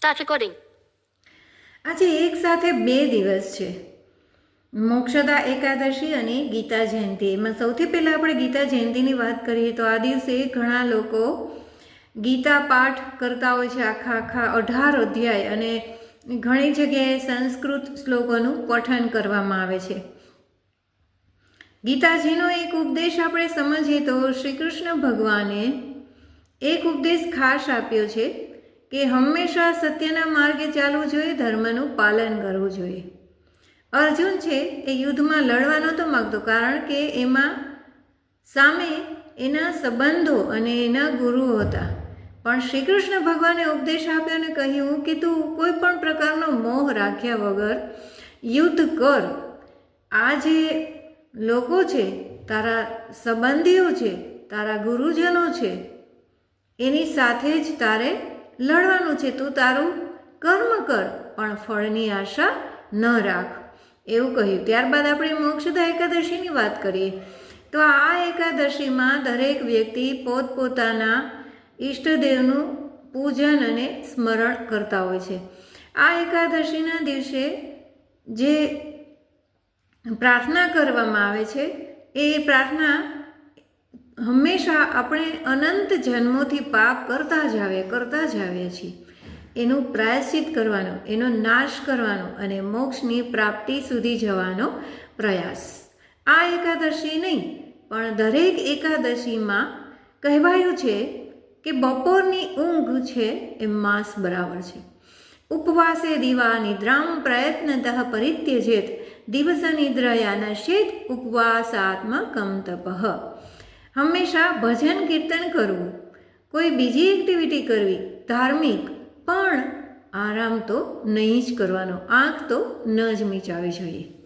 Start recording આજે એક સાથે બે દિવસ છે. મોક્ષદા એકાદશી અને ગીતા જયંતિ. એમાં સૌથી પહેલાં આપણે ગીતા જયંતિની વાત કરીએ તો આ દિવસે ઘણા લોકો ગીતા પાઠ કરતા હોય છે આખા આખા અઢાર અધ્યાય અને ઘણી જગ્યાએ સંસ્કૃત શ્લોકોનું પઠન કરવામાં આવે છે. ગીતાજીનો એક ઉપદેશ આપણે સમજીએ તો શ્રી કૃષ્ણ ભગવાને એક ઉપદેશ ખાસ આપ્યો છે. કે હંમેશા સત્યના માર્ગે ચાલવું જોઈએ, ધર્મનું પાલન કરવું જોઈએ. અર્જુન છે એ યુદ્ધમાં લડવા તો માગતો, કારણ કે એમાં સામે એના સંબંધો અને એના ગુરુઓ હતા. પણ શ્રી કૃષ્ણ ભગવાને ઉપદેશ આપ્યો અને કહ્યું કે તું કોઈ પણ પ્રકારનો મોહ રાખ્યા વગર યુદ્ધ કર. આ જે લોકો છે, તારા સંબંધીઓ છે, તારા ગુરુજનો છે, એની સાથે જ તારે લડવાનું છે તું તારું કર્મ કર, પણ ફળની આશા ન રાખ. એવું કહ્યું. ત્યારબાદ આપણે મોક્ષદા એકાદશીની વાત કરીએ. તો આ એકાદશીમાં દરેક વ્યક્તિ પોતપોતાના ઈષ્ટદેવનું પૂજન અને સ્મરણ કરતા હોય છે. આ એકાદશીના દિવસે જે પ્રાર્થના કરવામાં આવે છે, એ પ્રાર્થના હંમેશા આપણે અનંત જન્મોથી પાપ કરતા જ આવ્યા કરતા જ આવ્યા છીએ. એનું પ્રાયશ્ચિત કરવાનો, એનો નાશ કરવાનો અને મોક્ષની પ્રાપ્તિ સુધી જવાનો પ્રયાસ. આ એકાદશી નહીં, પણ દરેક એકાદશીમાં કહેવાયું છે કે બપોરની ઊંઘ છે એ માસ બરાબર છે. ઉપવાસે દિવા નિદ્રામ પ્રયત્નતઃ પરિત્યજેત. દિવસ નિદ્રયા નશેત ઉપવાસાત્મકમ તપઃ. હંમેશા ભજન કીર્તન કરવું. કોઈ બીજી એક્ટિવિટી કરવી, ધાર્મિક, પણ આરામ તો નહીં જ કરવાનો. આંખ તો ન જ મીચાવી જોઈએ.